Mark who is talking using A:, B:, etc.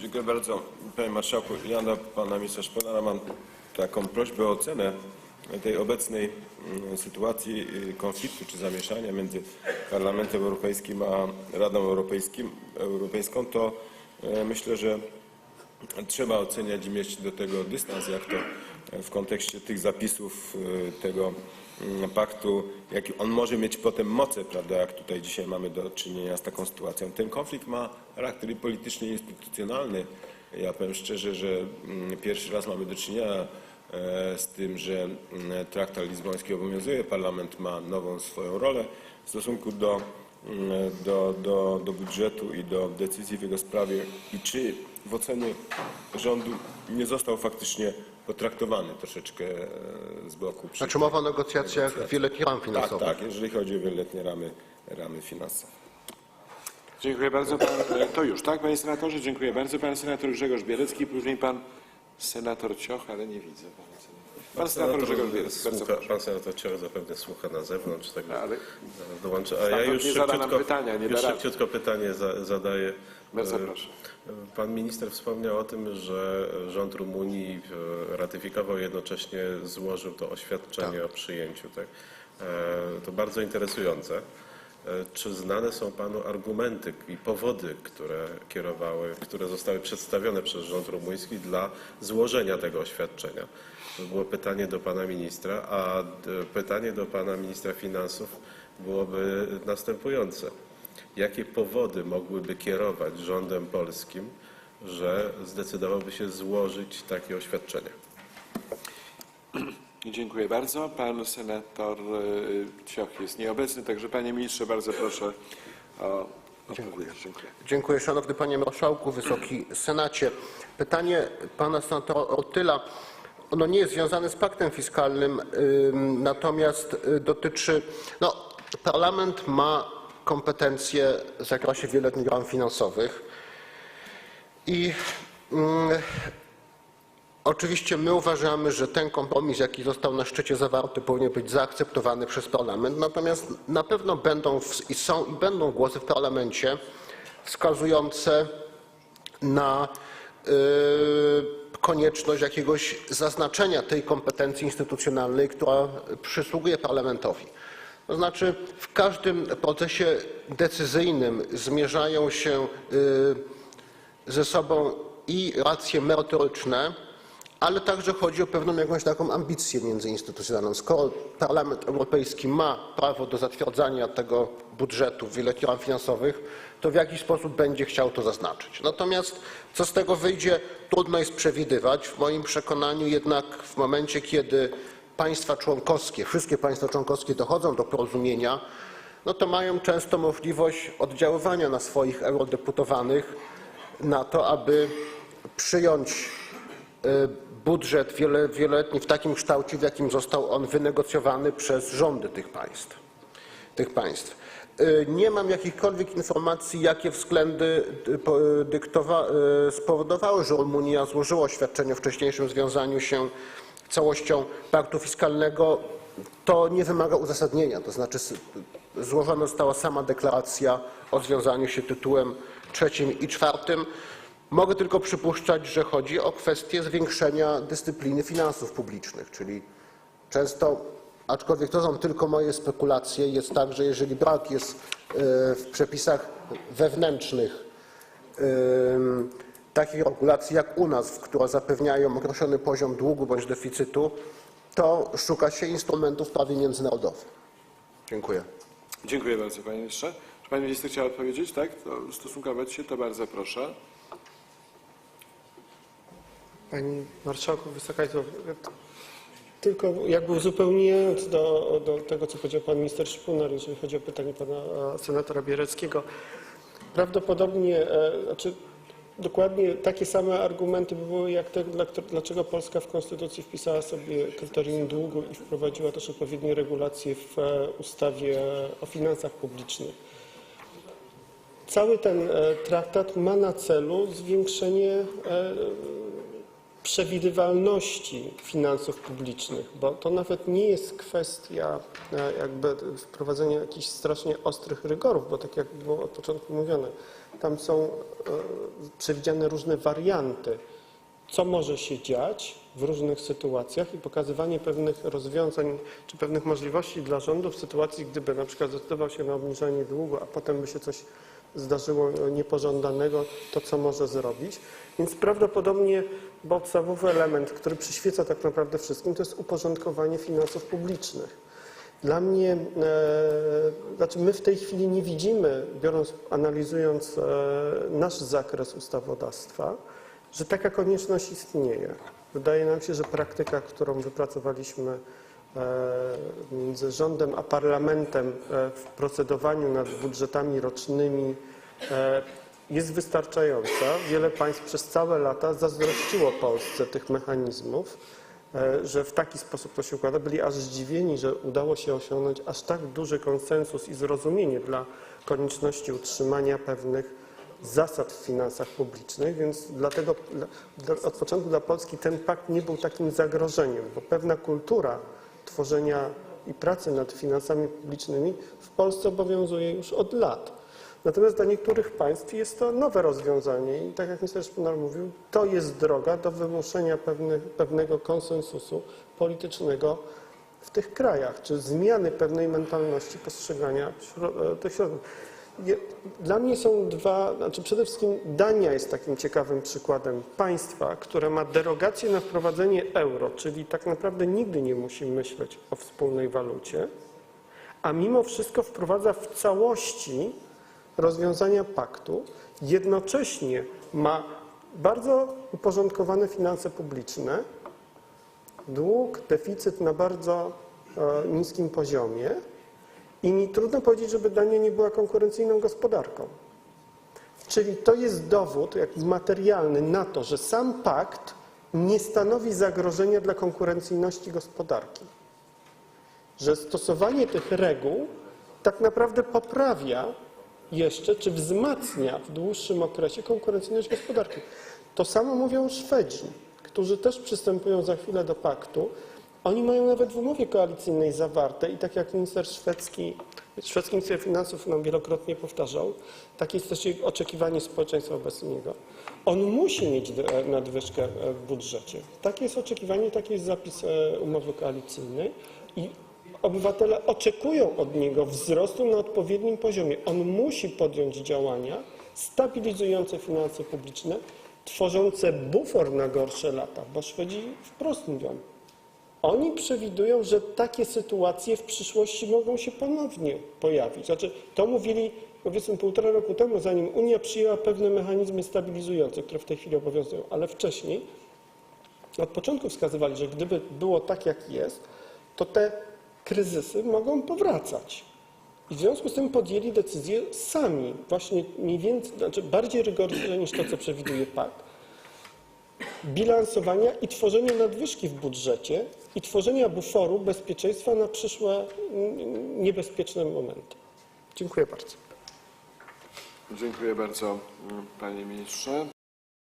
A: Dziękuję bardzo. Panie Marszałku, ja do Pana Ministra Szponara mam taką prośbę o ocenę tej obecnej mm, sytuacji y, konfliktu czy zamieszania między Parlamentem Europejskim a Radą Europejskim, Europejską. To e, myślę, że trzeba oceniać i mieć do tego dystans, jak to w kontekście tych zapisów y, tego paktu, jaki on może mieć potem moce, prawda, jak tutaj dzisiaj mamy do czynienia z taką sytuacją. Ten konflikt ma charakter polityczny i instytucjonalny. Ja powiem szczerze, że mm, pierwszy raz mamy do czynienia e, z tym, że mm, traktat lizboński obowiązuje, parlament ma nową swoją rolę w stosunku do mm, do, do, do budżetu i do decyzji w jego sprawie i czy w ocenie rządu nie został faktycznie potraktowany troszeczkę e, z boku. przy-
B: Znaczy mowa o negocjacjach wieloletnich ram
A: Tak,
B: finansowych.
A: tak, jeżeli chodzi o wieloletnie ramy, ramy finansowe.
C: Dziękuję bardzo. Pan, e, to już, tak, panie senatorze? Dziękuję bardzo. Pan senator Grzegorz Bierecki, później pan senator Cioch, ale nie widzę pana senatora. Pan senator Grzegorz bardzo
D: Słucha,
C: proszę.
D: pan senator Cioro zapewne słucha na zewnątrz, tak
C: No, ale
D: zaraz dołączę. A ja
C: Stamtąd
D: już
C: nie zada nam
D: szybciutko,
C: pytania, nie
D: już
C: da rady.
D: szybciutko pytanie za, zadaję.
C: Bardzo
D: E,
C: proszę.
D: Pan minister wspomniał o tym, że rząd Rumunii e, ratyfikował, jednocześnie złożył to oświadczenie o przyjęciu. Tak? E, To bardzo interesujące. E, Czy znane są panu argumenty i powody, które kierowały, które zostały przedstawione przez rząd rumuński dla złożenia tego oświadczenia? To było pytanie do pana ministra, a pytanie do pana ministra finansów byłoby następujące. Jakie powody mogłyby kierować rządem polskim, że zdecydowałby się złożyć takie oświadczenie?
C: Dziękuję bardzo. Pan senator e, Cioch jest nieobecny, także panie ministrze, bardzo proszę o
B: Dziękuję.
C: Dziękuję.
B: Dziękuję szanowny panie marszałku, wysoki senacie. Pytanie pana senatora Ortyla, ono nie jest związane z paktem fiskalnym, ym, natomiast y, dotyczy, no parlament ma kompetencje w zakresie wieloletnich ram finansowych i mm, Oczywiście my uważamy, że ten kompromis, jaki został na szczycie zawarty, powinien być zaakceptowany przez parlament. Natomiast na pewno będą w, i są i będą głosy w parlamencie wskazujące na y, konieczność jakiegoś zaznaczenia tej kompetencji instytucjonalnej, która przysługuje parlamentowi. To znaczy w każdym procesie decyzyjnym zmierzają się y, ze sobą i racje merytoryczne, ale także chodzi o pewną jakąś taką ambicję międzyinstytucjonalną. Skoro Parlament Europejski ma prawo do zatwierdzania tego budżetu wieloletnich ram finansowych, to w jaki sposób będzie chciał to zaznaczyć. Natomiast co z tego wyjdzie, trudno jest przewidywać. W moim przekonaniu jednak w momencie, kiedy państwa członkowskie, wszystkie państwa członkowskie dochodzą do porozumienia, no to mają często możliwość oddziaływania na swoich eurodeputowanych na to, aby przyjąć y, budżet wieloletni w takim kształcie, w jakim został on wynegocjowany przez rządy tych państw. Tych państw. Y, Nie mam jakichkolwiek informacji, jakie względy dyktowa- y, spowodowały, że Rumunia złożyła oświadczenie o wcześniejszym związaniu się całością paktu fiskalnego. To nie wymaga uzasadnienia, to znaczy złożona została sama deklaracja o związaniu się tytułem trzecim i czwartym. Mogę tylko przypuszczać, że chodzi o kwestię zwiększenia dyscypliny finansów publicznych, czyli często, aczkolwiek to są tylko moje spekulacje, jest tak, że jeżeli brak jest e, w przepisach wewnętrznych em, takich regulacji jak u nas, które zapewniają określony poziom długu bądź deficytu, to szuka się instrumentów prawie międzynarodowym. Dziękuję.
C: Dziękuję bardzo, panie ministrze. Czy pani minister chciała odpowiedzieć, tak? To stosunkować się, to bardzo proszę.
E: Pani Marszałku, Wysoka Izbo, tylko jakby uzupełniając do, do tego, co powiedział Pan Minister Szpunar, jeżeli chodzi o pytanie Pana Senatora Biereckiego. Prawdopodobnie, e, znaczy dokładnie takie same argumenty by były jak te, dlaczego Polska w Konstytucji wpisała sobie kryterium długu i wprowadziła też odpowiednie regulacje w e, ustawie o finansach publicznych. Cały ten e, traktat ma na celu zwiększenie przewidywalności finansów publicznych, bo to nawet nie jest kwestia e, jakby wprowadzenia jakichś strasznie ostrych rygorów, bo tak jak było od początku mówione, tam są e, przewidziane różne warianty, co może się dziać w różnych sytuacjach i pokazywanie pewnych rozwiązań czy pewnych możliwości dla rządu w sytuacji, gdyby na przykład zdecydował się na obniżenie długu, a potem by się coś zdarzyło niepożądanego, to co może zrobić. Więc prawdopodobnie podstawowy element, który przyświeca tak naprawdę wszystkim, to jest uporządkowanie finansów publicznych. Dla mnie, e, znaczy my w tej chwili nie widzimy, biorąc, analizując e, nasz zakres ustawodawstwa, że taka konieczność istnieje. Wydaje nam się, że praktyka, którą wypracowaliśmy między rządem a parlamentem e, w procedowaniu nad budżetami rocznymi e, jest wystarczająca. Wiele państw przez całe lata zazdrościło Polsce tych mechanizmów, e, że w taki sposób to się układa. Byli aż zdziwieni, że udało się osiągnąć aż tak duży konsensus i zrozumienie dla konieczności utrzymania pewnych zasad w finansach publicznych, więc dlatego dla- dla- od początku dla Polski ten pakt nie był takim zagrożeniem, bo pewna kultura tworzenia i pracy nad finansami publicznymi w Polsce obowiązuje już od lat. Natomiast dla niektórych państw jest to nowe rozwiązanie i tak jak minister Szpunar mówił, to jest droga do wymuszenia pewnego konsensusu politycznego w tych krajach, czy zmiany pewnej mentalności postrzegania e, tych środków. Dla mnie są dwa, znaczy przede wszystkim Dania jest takim ciekawym przykładem państwa, które ma derogację na wprowadzenie euro, czyli tak naprawdę nigdy nie musi myśleć o wspólnej walucie, a mimo wszystko wprowadza w całości rozwiązania paktu, jednocześnie ma bardzo uporządkowane finanse publiczne, dług, deficyt na bardzo e, niskim poziomie i trudno powiedzieć, żeby Dania nie była konkurencyjną gospodarką. Czyli to jest dowód jak materialny na to, że sam pakt nie stanowi zagrożenia dla konkurencyjności gospodarki. Że stosowanie tych reguł tak naprawdę poprawia jeszcze, czy wzmacnia w dłuższym okresie konkurencyjność gospodarki. To samo mówią Szwedzi, którzy też przystępują za chwilę do paktu. Oni mają nawet w umowie koalicyjnej zawarte i tak jak minister szwedzki, szwedzki minister finansów nam wielokrotnie powtarzał, takie jest też oczekiwanie społeczeństwa wobec niego. On musi mieć e, nadwyżkę e, w budżecie. Takie jest oczekiwanie, taki jest zapis e, umowy koalicyjnej i obywatele oczekują od niego wzrostu na odpowiednim poziomie. On musi podjąć działania stabilizujące finanse publiczne, tworzące bufor na gorsze lata, bo Szwedzi wprost mówią, oni przewidują, że takie sytuacje w przyszłości mogą się ponownie pojawić. Znaczy, to mówili powiedzmy półtora roku temu, zanim Unia przyjęła pewne mechanizmy stabilizujące, które w tej chwili obowiązują, ale wcześniej od początku wskazywali, że gdyby było tak, jak jest, to te kryzysy mogą powracać. I w związku z tym podjęli decyzję sami, właśnie mniej więcej, znaczy bardziej rygoryczne niż to, co przewiduje pakt, bilansowania i tworzenia nadwyżki w budżecie i tworzenia buforu bezpieczeństwa na przyszłe niebezpieczne momenty. Dziękuję bardzo.
C: Dziękuję bardzo, panie ministrze.